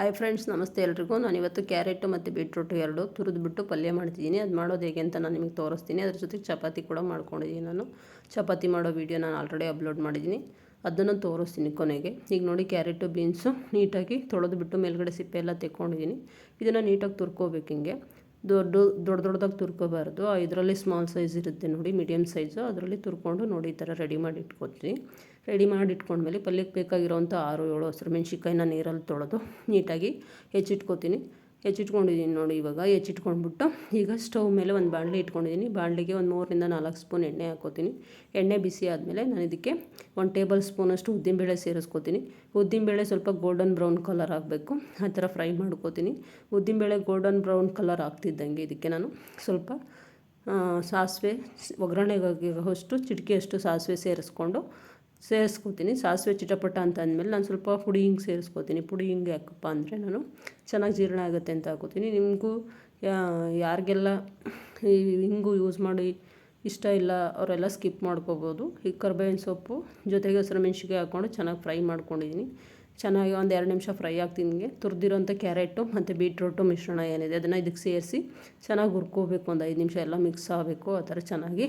Hi friends ನಮಸ್ತೆ ಎಲ್ರಿಗೂ. ನಾನು ಇವತ್ತು ಕ್ಯಾರೆಟು ಮತ್ತು ಬೀಟ್ರೂಟ್ ಎರಡು ತುರಿದ್ಬಿಟ್ಟು ಪಲ್ಯ ಮಾಡ್ತಿದ್ದೀನಿ. ಅದು ಮಾಡೋದು ಹೇಗೆ ಅಂತ ನಾನು ನಿಮಗೆ ತೋರಿಸ್ತೀನಿ. ಅದ್ರ ಜೊತೆಗೆ ಚಪಾತಿ ಕೂಡ ಮಾಡ್ಕೊಂಡಿದ್ದೀನಿ ನಾನು. ಚಪಾತಿ ಮಾಡೋ ವೀಡಿಯೋ ನಾನು ಆಲ್ರೆಡಿ ಅಪ್ಲೋಡ್ ಮಾಡಿದ್ದೀನಿ ಅದನ್ನು ತೋರಿಸ್ತೀನಿ ಕೊನೆಗೆ. ಈಗ ನೋಡಿ ಕ್ಯಾರೆಟು, ಬೀನ್ಸು ನೀಟಾಗಿ ತೊಳೆದು ಬಿಟ್ಟು ಮೇಲ್ಗಡೆ ಸಿಪ್ಪೆ ಎಲ್ಲ ತೆಕ್ಕೊಂಡಿದ್ದೀನಿ ಇದನ್ನು ನೀಟಾಗಿ ತುರ್ಕೋಬೇಕು ಹಿಂಗೆ. ದೊಡ್ಡ ದೊಡ್ಡ ದೊಡ್ಡದಾಗಿ ತುರ್ಕೋಬಾರ್ದು. ಇದರಲ್ಲಿ ಸ್ಮಾಲ್ ಸೈಜ್ ಇರುತ್ತೆ ನೋಡಿ ಮೀಡಿಯಮ್ ಸೈಜು ಅದರಲ್ಲಿ ತುರ್ಕೊಂಡು ನೋಡಿ, ಈ ಥರ ರೆಡಿ ಮಾಡಿ ಇಟ್ಕೊತೀವಿ. ರೆಡಿ ಮಾಡಿ ಇಟ್ಕೊಂಡ್ಮೇಲೆ ಪಲ್ಯಕ್ಕೆ ಬೇಕಾಗಿರೋವಂಥ ಆರು ಏಳು ಹಸಿರು ಮೆಣ್ಸಿಕಾಯಿನ ನೀರಲ್ಲಿ ತೊಳೆದು ನೀಟಾಗಿ ಹೆಚ್ಚಿಟ್ಕೊತೀನಿ. ಹೆಚ್ಚಿಟ್ಕೊಂಡಿದ್ದೀನಿ ನೋಡಿ ಇವಾಗ ಹೆಚ್ಚಿಟ್ಕೊಂಡ್ಬಿಟ್ಟು ಈಗ ಸ್ಟವ್ ಮೇಲೆ ಒಂದು ಬಾಣಲೆ ಇಟ್ಕೊಂಡಿದ್ದೀನಿ ಬಾಣಲೆಗೆ ಒಂದು ಮೂರರಿಂದ ನಾಲ್ಕು ಸ್ಪೂನ್ ಎಣ್ಣೆ ಹಾಕೋತೀನಿ ಎಣ್ಣೆ ಬಿಸಿ ಆದಮೇಲೆ ನಾನು ಇದಕ್ಕೆ ಒಂದು ಟೇಬಲ್ ಸ್ಪೂನಷ್ಟು ಉದ್ದಿನಬೇಳೆ ಸೇರಿಸ್ಕೋತೀನಿ. ಉದ್ದಿನಬೇಳೆ ಸ್ವಲ್ಪ ಗೋಲ್ಡನ್ ಬ್ರೌನ್ ಕಲರ್ ಆಗಬೇಕು, ಆ ಥರ ಫ್ರೈ ಮಾಡ್ಕೋತೀನಿ. ಉದ್ದಿನಬೇಳೆ ಗೋಲ್ಡನ್ ಬ್ರೌನ್ ಕಲರ್ ಆಗ್ತಿದ್ದಂಗೆ ಇದಕ್ಕೆ ನಾನು ಸ್ವಲ್ಪ ಸಾಸಿವೆ ಒಗ್ಗರಣೆಗಾಗಿ ಅಷ್ಟು, ಚಿಟಿಕೆಯಷ್ಟು ಸಾಸಿವೆ ಸೇರಿಸ್ಕೊಂಡು ಸೇರಿಸ್ಕೊತೀನಿ. ಸಾಸಿವೆ ಚಿಟಪಟ ಅಂತ ಅಂದಮೇಲೆ ನಾನು ಸ್ವಲ್ಪ ಪುಡಿ ಹಿಂಗೆ ಸೇರಿಸ್ಕೋತೀನಿ. ಪುಡಿ ಹಿಂಗೆ ಯಾಕಪ್ಪ ಅಂದರೆ ನಾನು ಚೆನ್ನಾಗಿ ಜೀರ್ಣ ಆಗುತ್ತೆ ಅಂತ ಹಾಕೋತೀನಿ. ನಿಮಗೂ ಯಾರಿಗೆಲ್ಲ ಹಿಂಗು ಯೂಸ್ ಮಾಡಿ ಇಷ್ಟ ಇಲ್ಲ ಅವರೆಲ್ಲ ಸ್ಕಿಪ್ ಮಾಡ್ಕೋಬೋದು. ಈ ಕರ್ಬೇವಿನ ಸೊಪ್ಪು ಜೊತೆಗೆ ಹಸಿರು ಮೆಣಸಿಗೆ ಹಾಕ್ಕೊಂಡು ಚೆನ್ನಾಗಿ ಫ್ರೈ ಮಾಡ್ಕೊಂಡಿದ್ದೀನಿ ಚೆನ್ನಾಗಿ ಒಂದು ಎರಡು ನಿಮಿಷ ಫ್ರೈ ಆಗ್ತೀನಿ ತುರಿದಿರೋಂಥ ಕ್ಯಾರೆಟು ಮತ್ತು ಬೀಟ್ರೂಟು ಮಿಶ್ರಣ ಏನಿದೆ ಅದನ್ನು ಇದಕ್ಕೆ ಸೇರಿಸಿ ಚೆನ್ನಾಗಿ ಹುರ್ಕೋಬೇಕು. ಒಂದು ಐದು ನಿಮಿಷ ಎಲ್ಲ ಮಿಕ್ಸ್ ಆಗಬೇಕು. ಆ ಥರ ಚೆನ್ನಾಗಿ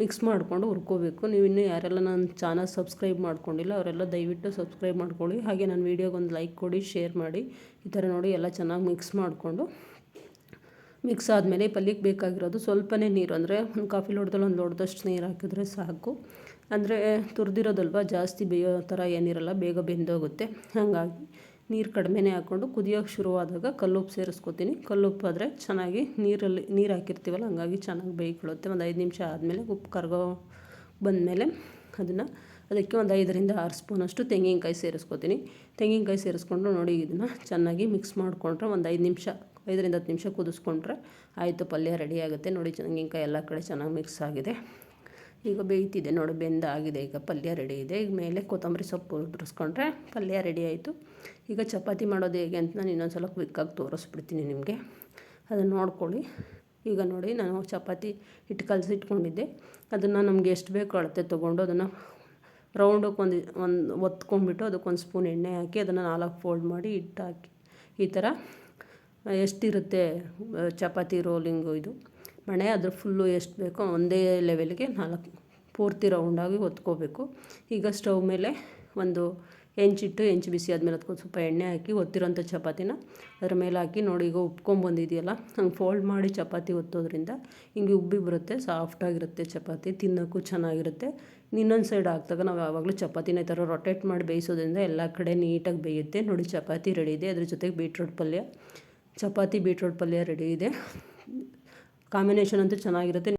ಮಿಕ್ಸ್ ಮಾಡಿಕೊಂಡು ಹುರ್ಕೋಬೇಕು. ನೀವು ಇನ್ನೂ ಯಾರೆಲ್ಲ ನನ್ನ ಚಾನಲ್ ಸಬ್ಸ್ಕ್ರೈಬ್ ಮಾಡ್ಕೊಂಡಿಲ್ಲ, ಅವರೆಲ್ಲ ದಯವಿಟ್ಟು ಸಬ್ಸ್ಕ್ರೈಬ್ ಮಾಡ್ಕೊಳ್ಳಿ. ಹಾಗೆ ನನ್ನ ವೀಡಿಯೋಗೆ ಒಂದು ಲೈಕ್ ಕೊಡಿ, ಶೇರ್ ಮಾಡಿ. ಈ ಥರ ನೋಡಿ ಎಲ್ಲ ಚೆನ್ನಾಗಿ ಮಿಕ್ಸ್ ಮಾಡಿಕೊಂಡು. ಮಿಕ್ಸ್ ಆದಮೇಲೆ ಪಲ್ಯಕ್ಕೆ ಬೇಕಾಗಿರೋದು ಸ್ವಲ್ಪನೇ ನೀರು. ಅಂದರೆ ಒಂದು ಕಾಫಿ ಲೋಟದಲ್ಲಿ ಒಂದು ಲೋಟದಷ್ಟು ನೀರು ಹಾಕಿದ್ರೆ ಸಾಕು. ಅಂದರೆ ತುರಿದಿರೋದಲ್ವ, ಜಾಸ್ತಿ ಬೇಯೋ ಥರ ಏನಿರಲ್ಲ, ಬೇಗ ಬೆಂದೋಗುತ್ತೆ. ಹಾಗಾಗಿ ನೀರು ಕಡಿಮೆನೇ ಹಾಕ್ಕೊಂಡು ಕುದಿಯೋಕೆ ಶುರುವಾದಾಗ ಕಲ್ಲುಪ್ಪು ಸೇರಿಸ್ಕೊತೀನಿ. ಕಲ್ಲುಪ್ಪು ಆದರೆ ಚೆನ್ನಾಗಿ ನೀರಲ್ಲಿ ನೀರು ಹಾಕಿರ್ತೀವಲ್ಲ, ಹಂಗಾಗಿ ಚೆನ್ನಾಗಿ ಬೇಯ್ಕೊಳ್ಳುತ್ತೆ. ಒಂದು ಐದು ನಿಮಿಷ ಆದಮೇಲೆ ಉಪ್ಪು ಕರ್ಗೋ ಬಂದಮೇಲೆ ಅದನ್ನು ಅದಕ್ಕೆ ಒಂದು ಐದರಿಂದ ಆರು ಸ್ಪೂನಷ್ಟು ತೆಂಗಿನಕಾಯಿ ಸೇರಿಸ್ಕೊತೀನಿ. ತೆಂಗಿನಕಾಯಿ ಸೇರಿಸ್ಕೊಂಡು ನೋಡಿ ಇದನ್ನು ಚೆನ್ನಾಗಿ ಮಿಕ್ಸ್ ಮಾಡಿಕೊಂಡ್ರೆ ಒಂದು ಐದು ನಿಮಿಷ, ಐದರಿಂದ ಹತ್ತು ನಿಮಿಷ ಕುದಿಸ್ಕೊಂಡ್ರೆ ಆಯಿತು, ಪಲ್ಯ ರೆಡಿ ಆಗುತ್ತೆ. ನೋಡಿ, ತೆಂಗಿನಕಾಯಿ ಎಲ್ಲ ಕಡೆ ಚೆನ್ನಾಗಿ ಮಿಕ್ಸ್ ಆಗಿದೆ. ಈಗ ಬೇಯ್ತಿದೆ ನೋಡಿ, ಬೆಂದಾಗಿದೆ, ಈಗ ಪಲ್ಯ ರೆಡಿ ಇದೆ. ಈಗ ಮೇಲೆ ಕೊತ್ತಂಬರಿ ಸೊಪ್ಪು ಉದುರಿಸ್ಕೊಂಡ್ರೆ ಪಲ್ಯ ರೆಡಿ ಆಯಿತು. ಈಗ ಚಪಾತಿ ಮಾಡೋದು ಹೇಗೆ ಅಂತ ನಾನು ಇನ್ನೊಂದು ಸಲ ಕ್ವಿಕ್ಕಾಗಿ ತೋರಿಸ್ಬಿಡ್ತೀನಿ ನಿಮಗೆ. ಅದನ್ನು ನೋಡ್ಕೊಳ್ಳಿ. ಈಗ ನೋಡಿ, ನಾನು ಚಪಾತಿ ಹಿಟ್ಟು ಕಲಸಿಟ್ಕೊಂಡಿದ್ದೆ. ಅದನ್ನು ನಮಗೆ ಎಷ್ಟು ಬೇಕು ಅಳತೆ ತೊಗೊಂಡು ಅದನ್ನು ರೌಂಡಕ್ಕೆ ಒಂದು ಒಂದು ಒತ್ಕೊಂಡ್ಬಿಟ್ಟು ಅದಕ್ಕೊಂದು ಸ್ಪೂನ್ ಎಣ್ಣೆ ಹಾಕಿ ಅದನ್ನು ನಾಲ್ಕು ಫೋಲ್ಡ್ ಮಾಡಿ ಹಿಟ್ಟು ಹಾಕಿ ಈ ಥರ ಎಷ್ಟಿರುತ್ತೆ ಚಪಾತಿ ರೋಲಿಂಗು ಇದು? ಮಣೆ ಅದ್ರ ಫುಲ್ಲು ಎಷ್ಟು ಬೇಕೋ ಒಂದೇ ಲೆವೆಲ್ಗೆ ನಾಲ್ಕು ಪೂರ್ತಿ ರೌಂಡಾಗಿ ಹೊತ್ಕೋಬೇಕು. ಈಗ ಸ್ಟವ್ ಮೇಲೆ ಒಂದು ಹೆಂಚಿಟ್ಟು ಹೆಂಚು ಬಿಸಿ ಆದಮೇಲೆ ಅದಕ್ಕೊಂದು ಸ್ವಲ್ಪ ಎಣ್ಣೆ ಹಾಕಿ ಒತ್ತಿರೋಂಥ ಚಪಾತಿನ ಅದ್ರ ಮೇಲೆ ಹಾಕಿ ನೋಡಿ ಈಗ ಉಪ್ಕೊಂಬಂದಿದೆಯಲ್ಲ ಹಂಗೆ ಫೋಲ್ಡ್ ಮಾಡಿ ಚಪಾತಿ ಒತ್ತೋದ್ರಿಂದ ಹಿಂಗೆ ಉಬ್ಬಿ ಬರುತ್ತೆ ಸಾಫ್ಟಾಗಿರುತ್ತೆ ಚಪಾತಿ, ತಿನ್ನೋಕ್ಕೂ ಚೆನ್ನಾಗಿರುತ್ತೆ. ಇನ್ನೊಂದು ಸೈಡ್ ಹಾಕ್ದಾಗ ನಾವು ಯಾವಾಗಲೂ ಚಪಾತಿನ ಈ ಥರ ರೊಟೇಟ್ ಮಾಡಿ ಬೇಯಿಸೋದ್ರಿಂದ ಎಲ್ಲ ಕಡೆ ನೀಟಾಗಿ ಬೇಯುತ್ತೆ. ನೋಡಿ ಚಪಾತಿ ರೆಡಿ ಇದೆ. ಅದ್ರ ಜೊತೆಗೆ ಬೀಟ್ರೋಟ್ ಪಲ್ಯ, ಚಪಾತಿ ಬೀಟ್ರೋಟ್ ಪಲ್ಯ ರೆಡಿ ಇದೆ. ಕಾಂಬಿನೇಷನ್ ಅಂತೂ ಚೆನ್ನಾಗಿರುತ್ತೆ.